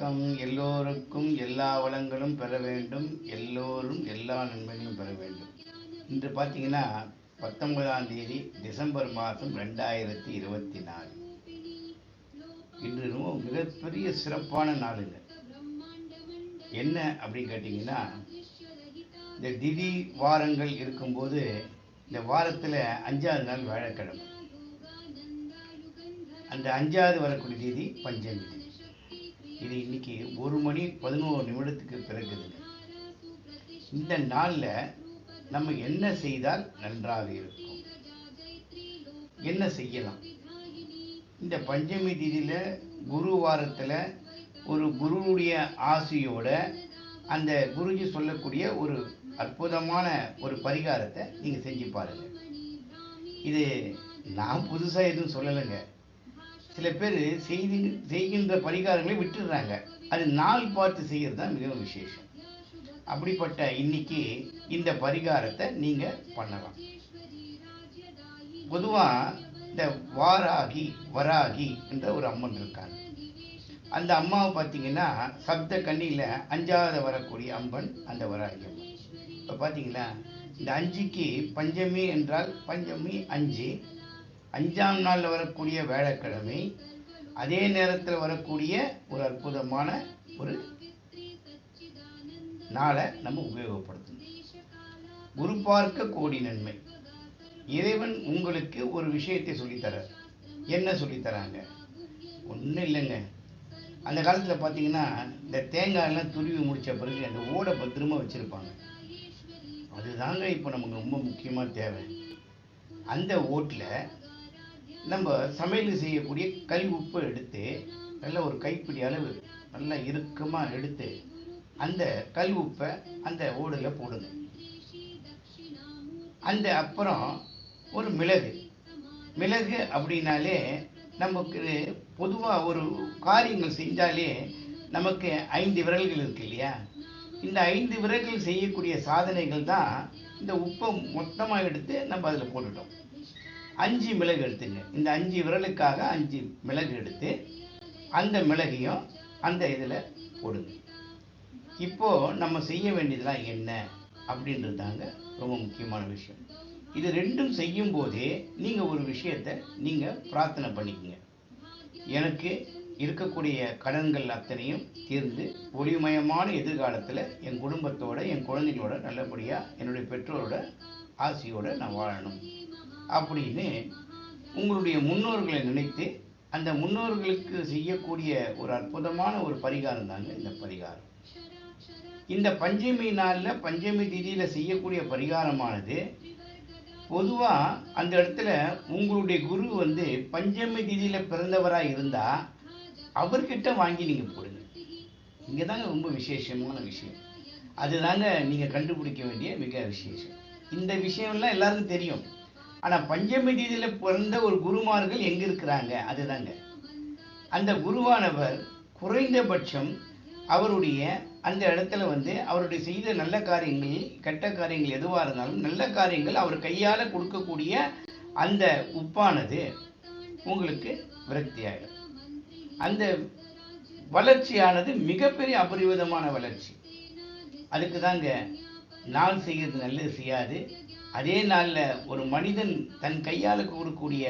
வணக்கம். எல்லோருக்கும் எல்லா வளங்களும் பெற வேண்டும். எல்லோரும் எல்லா நன்மைகளும் பெற வேண்டும். இன்று பார்த்தீங்கன்னா பத்தொன்பதாம் தேதி டிசம்பர் மாதம் ரெண்டாயிரத்தி இருபத்தி நாலு. இன்று ரொம்ப மிகப்பெரிய சிறப்பான நாளுங்க என்ன அப்படின்னு கேட்டிங்கன்னா இந்த திதி வாரங்கள் இருக்கும்போது இந்த வாரத்தில் அஞ்சாவது நாள் வியாழக்கிழமை. அந்த அஞ்சாவது வரக்கூடிய தேதி பஞ்சமி. இது இன்னைக்கு ஒரு மணி பதினோரு நிமிடத்துக்கு பிறகுதுங்க இந்த நாளில் நம்ம என்ன செய்தால் நன்றாக இருக்கும்? என்ன செய்யலாம்? இந்த பஞ்சமி திதியில் குரு வாரத்தில் ஒரு குருவுடைய ஆசையோட அந்த குருஜி சொல்லக்கூடிய ஒரு அற்புதமான ஒரு பரிகாரத்தை நீங்கள் செஞ்சு பாருங்கள் இது நான் புதுசாக எதுவும் சொல்லலைங்க. சில பேர் செய்தி செய்கின்ற பரிகாரங்களை விட்டுடுறாங்க. அது நாள் பார்த்து செய்கிறது தான் மிகவும் விசேஷம். அப்படிப்பட்ட இன்னைக்கு இந்த பரிகாரத்தை நீங்கள் பண்ணலாம். பொதுவாக இந்த வாராகி வராகி என்ற ஒரு அம்மன் இருக்காங்க. அந்த அம்மாவை பார்த்தீங்கன்னா சப்த கண்ணியில் அஞ்சாவது வரக்கூடிய அம்மன் அந்த வராகி அம்மன். இப்போ பார்த்தீங்களா இந்த அஞ்சுக்கு பஞ்சமி என்றால் பஞ்சமி அஞ்சு அஞ்சாம் நாளில் வரக்கூடிய வேலைக்கிழமை அதே நேரத்தில் வரக்கூடிய ஒரு அற்புதமான ஒரு நாளை நம்ம உபயோகப்படுத்தணும். குரு பார்க்க கோடி நன்மை. இறைவன் உங்களுக்கு ஒரு விஷயத்தை சொல்லித்தரார். என்ன சொல்லித்தராங்க? ஒன்றும் இல்லைங்க. அந்த காலத்தில் பார்த்தீங்கன்னா இந்த தேங்காயெல்லாம் துருவி முடித்த பிறகு அந்த ஓடை பத்திரமா வச்சுருப்பாங்க. அதுதாங்க இப்போ நமக்கு ரொம்ப முக்கியமாக தேவை. அந்த ஓட்டில் நம்ம சமையல் செய்யக்கூடிய கல் உப்பை எடுத்து நல்ல ஒரு கைப்பிடி அளவு நல்லா இறுக்கமாக எடுத்து அந்த கல் உப்பை அந்த ஓடில் போடுங்க. அந்த அப்புறம் ஒரு மிளகு. மிளகு அப்படின்னாலே நமக்கு பொதுவாக ஒரு காரியங்கள் செஞ்சாலே நமக்கு ஐந்து விரல்கள் இருக்கு இல்லையா? இந்த ஐந்து விரல்கள் செய்யக்கூடிய சாதனைகள் தான் இந்த உப்பை மொத்தமாக எடுத்து நம்ம அதில் போட்டுட்டோம். அஞ்சு மிளகு எடுத்துங்க. இந்த அஞ்சு விரலுக்காக அஞ்சு மிளகு எடுத்து அந்த மிளகையும் அந்த இதில் போடுங்க. இப்போது நம்ம செய்ய வேண்டியதெல்லாம் என்ன? அப்படின்றது தாங்க ரொம்ப முக்கியமான விஷயம். இது ரெண்டும் செய்யும் போதே நீங்கள் ஒரு விஷயத்தை நீங்கள் பிரார்த்தனை பண்ணிக்கங்க. எனக்கு இருக்கக்கூடிய கடன்கள் அத்தனையும் தீர்ந்து ஒளிமயமான எதிர்காலத்தில் என் குடும்பத்தோட என் குழந்தைகளோட நல்லபடியாக என்னுடைய பெற்றோரோட ஆசையோடு நான் வாழணும். அப்படின்னு உங்களுடைய முன்னோர்களை நினைத்து அந்த முன்னோர்களுக்கு செய்யக்கூடிய ஒரு அற்புதமான ஒரு பரிகாரம் தாங்க இந்த பரிகாரம். இந்த பஞ்சமி நாளில் பஞ்சமி திதியில் செய்யக்கூடிய பரிகாரமானது பொதுவாக அந்த இடத்துல உங்களுடைய குரு வந்து பஞ்சமி திதியில் பிறந்தவராக இருந்தால் அவர்கிட்ட வாங்கி நீங்கள் போடுங்க. இங்கே தாங்க ரொம்ப விசேஷமான விஷயம். அதுதாங்க நீங்கள் கண்டுபிடிக்க வேண்டிய மிக விசேஷம். இந்த விஷயம்லாம் எல்லாருக்கும் தெரியும். ஆனால் பஞ்சமி தேதியில் பிறந்த ஒரு குருமார்கள் எங்கே இருக்கிறாங்க? அதுதாங்க. அந்த குருவானவர் குறைந்தபட்சம் அவருடைய அந்த இடத்துல வந்து அவருடைய செய்த நல்ல காரியங்கள் கெட்ட காரியங்கள் எதுவாக இருந்தாலும் நல்ல காரியங்கள் அவர் கையால் கொடுக்கக்கூடிய அந்த உப்பானது உங்களுக்கு விரக்தி ஆகிடும் அந்த வளர்ச்சியானது மிகப்பெரிய அபரிவிதமான வளர்ச்சி. அதுக்கு தாங்க நான் செய்கிறது நல்லது செய்யாது. அதே நாளில் ஒரு மனிதன் தன் கையால் கூறக்கூடிய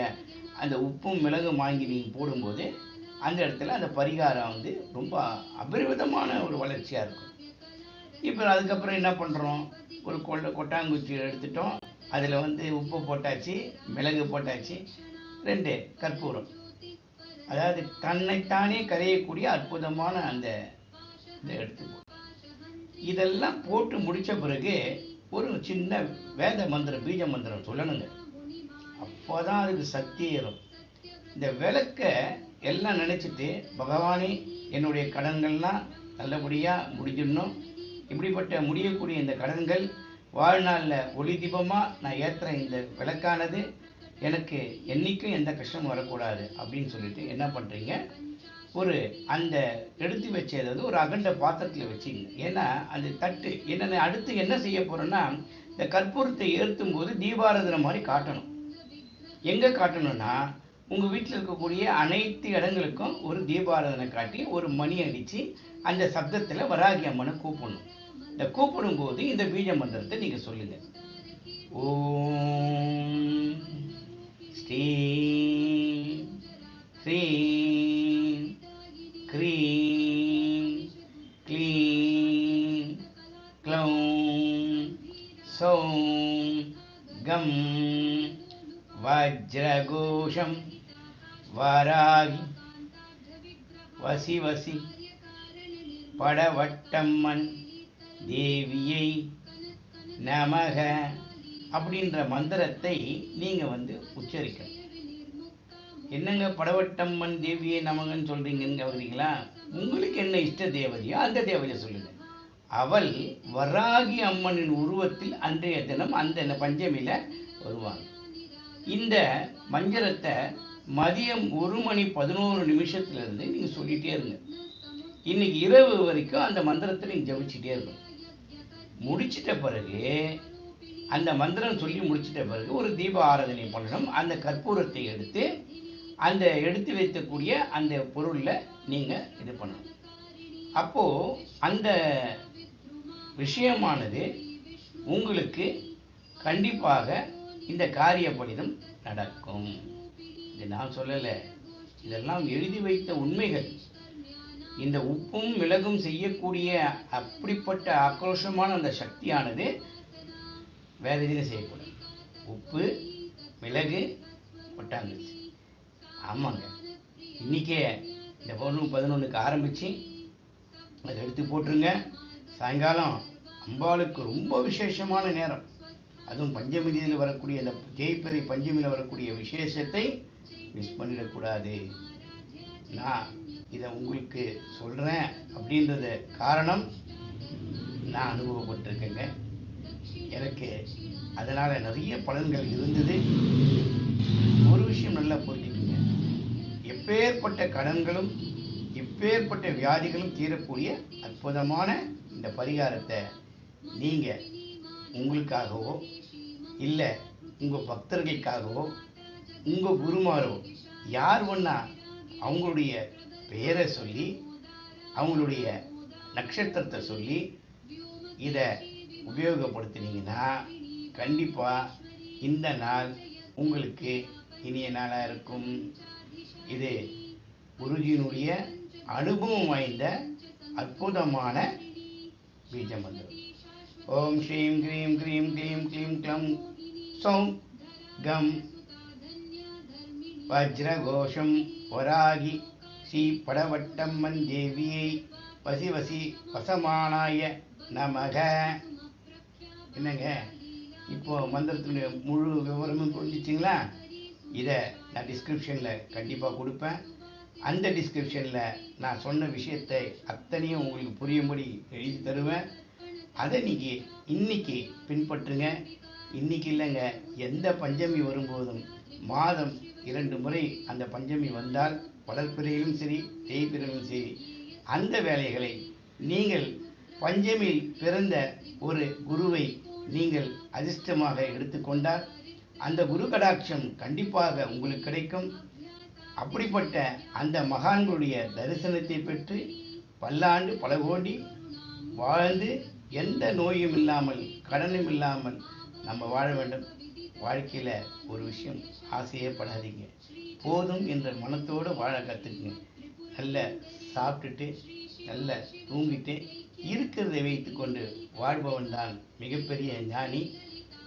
அந்த உப்பும் மிளகும் வாங்கி நீங்கள் போடும்போது அந்த இடத்துல அந்த பரிகாரம் வந்து ரொம்ப அபரிவிதமான ஒரு வளர்ச்சியாக இருக்கும். இப்போ அதுக்கப்புறம் என்ன பண்ணுறோம் ஒரு கொள்ள கொட்டாங்குச்சி எடுத்துட்டோம். அதில் வந்து உப்பு போட்டாச்சு மிளகு போட்டாச்சு ரெண்டு கற்பூரம். அதாவது தன்னைத்தானே கரையக்கூடிய அற்புதமான அந்த இதை எடுத்துக்கோ இதெல்லாம் போட்டு முடித்த பிறகு ஒரு சின்ன வேத மந்திரம் பீஜ மந்திரம் சொல்லணுங்க. அப்போ தான் அதுக்கு சக்தி ஏறும். இந்த விளக்க எல்லாம் நினச்சிட்டு பகவானே என்னுடைய கடன்கள்லாம் நல்லபடியாக முடிஞ்சிடணும். இப்படிப்பட்ட முடியக்கூடிய இந்த கடன்கள் வாழ்நாளில் ஒளி தீபமாக நான் ஏற்றுற இந்த விளக்கானது எனக்கு என்றைக்கும் எந்த கஷ்டமும் வரக்கூடாது. அப்படின்னு சொல்லிட்டு என்ன பண்ணுறீங்க ஒரு அந்த எடுத்து வச்சு அதாவது ஒரு அகண்ட பாத்திரத்தில் வச்சுங்க. ஏன்னா அந்த தட்டு. என்னென்ன அடுத்து என்ன செய்ய போகிறோன்னா இந்த கற்பூரத்தை ஏற்றும் போது தீபாராதனை மாதிரி காட்டணும். எங்கே காட்டணும்னா உங்கள் வீட்டில் இருக்கக்கூடிய அனைத்து இடங்களுக்கும் ஒரு தீபாராதனை காட்டி ஒரு மணி அடித்து அந்த சப்தத்தில் வராகி அம்மனை கூப்பிடணும். இந்த கூப்பிடும் போது இந்த பீஜ மந்திரத்தை நீங்கள் சொல்லுங்கள் ஓம் ஸ்ரீ ஸ்ரீ க்ரீ க்ளீ க்ளௌம் சௌம் கம் வஜ்ரகோஷம் வராகி வசி வசி படவட்டம்மன் தேவியை நமக அப்படின்ற மந்திரத்தை நீங்கள் வந்து உச்சரிக்கணும் என்னங்க படவட்டம்மன் தேவியை நமகன்னு சொல்கிறீங்கன்னு கவனிங்களா உங்களுக்கு என்ன இஷ்ட தேவதையோ அந்த தேவதையை சொல்லுங்க. அவள் வராகி அம்மனின் உருவத்தில் அன்றைய தினம் அந்த பஞ்சமியில் வருவாங்க இந்த மஞ்சரத்தை மதியம் ஒரு மணி பதினோரு நிமிஷத்துலேருந்து நீங்கள் சொல்லிகிட்டே இருங்க. இன்னைக்கு இரவு வரைக்கும் அந்த மந்திரத்தை நீங்கள் ஜபிச்சுட்டே இருக்கணும் முடிச்சிட்ட பிறகு அந்த மந்திரம் சொல்லி முடிச்சிட்ட பிறகு ஒரு தீப ஆராதனை பண்ணணும். அந்த கற்பூரத்தை எடுத்து அந்த எடுத்து வைக்கக்கூடிய அந்த பொருளில் நீங்கள் இது பண்ணணும். அப்போது அந்த விஷயமானது உங்களுக்கு கண்டிப்பாக இந்த காரியப்படிதம் நடக்கும். இது நான் சொல்லலை. இதெல்லாம் எழுதி வைத்த உண்மைகள். இந்த உப்பும் மிளகும் செய்யக்கூடிய அப்படிப்பட்ட ஆக்ரோஷமான அந்த சக்தியானது வேறு எதுவும் செய்யக்கூடாது. உப்பு மிளகு கொட்டாங்குச்சி ஆமாங்க. இன்னைக்கே இந்த பௌர்ணமி பதினொன்றுக்கு ஆரம்பித்து அதை எடுத்து போட்டுருங்க. சாயங்காலம் அம்பாளுக்கு ரொம்ப விசேஷமான நேரம். அதுவும் பஞ்சமிதியில் வரக்கூடிய அந்த தேய்பிறை பஞ்சமியில் வரக்கூடிய விசேஷத்தை மிஸ் பண்ணிடக்கூடாது. நான் இதை உங்களுக்கு சொல்கிறேன் அப்படின்றது காரணம் நான் அனுபவப்பட்டிருக்கேங்க. எனக்கு அதனால் நிறைய பலன்கள் இருந்தது. ஒரு விஷயம் நல்லா எப்பேற்பட்ட கடன்களும் எப்பேற்பட்ட வியாதிகளும் தீரக்கூடிய அற்புதமான இந்த பரிகாரத்தை நீங்கள் உங்களுக்காகவோ இல்லை உங்கள் பக்தர்களுக்காகவோ உங்கள் குருமாரோ யார் ஒன்றா அவங்களுடைய பெயரை சொல்லி அவங்களுடைய நட்சத்திரத்தை சொல்லி இதை உபயோகப்படுத்தினீங்கன்னா கண்டிப்பாக இந்த நாள் உங்களுக்கு இனிய நாளாக இருக்கும். இது குருஜியினுடைய அனுபவம் வாய்ந்த அற்புதமான பீஜ மந்திரம் ஓம் ஸ்ரீம் க்ரீம் க்ரீம் க்ரீம் க்ளீம் க்ளம். சௌம் கம். வஜ்ரகோஷம் வராகி ஸ்ரீ படவட்டம்மன் தேவியை வசி வசி வசமானாய நமக. என்னங்க? இப்போ மந்திரத்தினுடைய முழு விவரமும் புரிஞ்சிச்சிங்களா? இதை நான் டிஸ்கிரிப்ஷனில் கண்டிப்பாக கொடுப்பேன். அந்த டிஸ்கிரிப்ஷனில் நான் சொன்ன விஷயத்தை அத்தனையும் உங்களுக்கு புரியும்படி எழுதி தருவேன். அதை நீங்கள் இன்றைக்கி பின்பற்றுங்க. இன்னைக்கு இல்லைங்க எந்த பஞ்சமி வரும்போதும் மாதம் இரண்டு முறை அந்த பஞ்சமி வந்தால் வளர்ப்பிறையிலும் சரி தேய்பிறையிலும் சரி அந்த வேலைகளை நீங்கள் பஞ்சமியில் பிறந்த ஒரு குருவை நீங்கள் அதிர்ஷ்டமாக எடுத்துக்கொண்டால் அந்த குரு கடாட்சம் கண்டிப்பாக உங்களுக்கு கிடைக்கும். அப்படிப்பட்ட அந்த மகான்களுடைய தரிசனத்தை பெற்று பல்லாண்டு பல கோடி வாழ்ந்து எந்த நோயும் இல்லாமல் கடனும் இல்லாமல் நம்ம வாழ வேண்டும். வாழ்க்கையில் ஒரு விஷயம் ஆசையே படாதீங்க போதும் என்ற மனத்தோடு வாழ கற்றுக்குங்க நல்ல சாப்பிட்டுட்டு நல்ல தூங்கிட்டு இருக்கிறதை வைத்துக்கொண்டு வாழ்பவன் தான் மிகப்பெரிய ஞானி.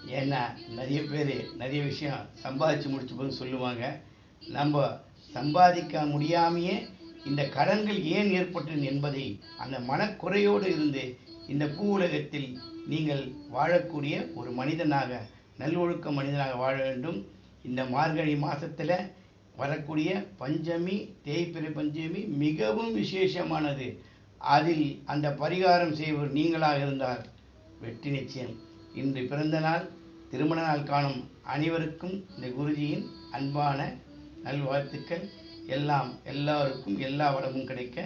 ஏன்னா நிறைய பேர் நிறைய விஷயம் சம்பாதிச்சு முடிச்ச போது சொல்லுவாங்க. நம்ம சம்பாதிக்க முடியாமையே இந்த கடன்கள் ஏன் ஏற்பட்டது என்பதை அந்த மனக்குறையோடு இருந்து இந்த பூ உலகத்தில் நீங்கள் வாழக்கூடிய ஒரு மனிதனாக நல்லொழுக்க மனிதனாக வாழ வேண்டும். இந்த மார்கழி மாதத்தில் வரக்கூடிய பஞ்சமி தேய்பிறை பஞ்சமி மிகவும் விசேஷமானது. அதில் அந்த பரிகாரம் செய்வர் நீங்களாக இருந்தால் வெற்றி நிச்சயம். இன்று பிறந்த நாள் திருமண நாள் காணும் அனைவருக்கும் இந்த குருஜியின் அன்பான நல்வாழ்த்துக்கள். எல்லாம் எல்லாருக்கும் எல்லா வளமும் கிடைக்க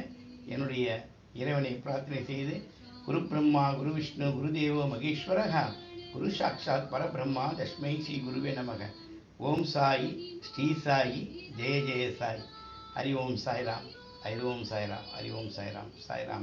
என்னுடைய இறைவனை பிரார்த்தனை செய்து குரு பிரம்மா குரு விஷ்ணு குருதேவோ மகேஸ்வரக குரு சாட்சாத் பரபிரம்மா தஸ்மை ஸ்ரீ குருவே நமக. ஓம் சாய் ஸ்ரீ சாயி ஜெய ஜெய சாய். ஹரி ஓம் சாய்ராம் ஹரி ஓம் சாய்ராம் ஹரி ஓம் சாய்ராம் சாய்ராம்.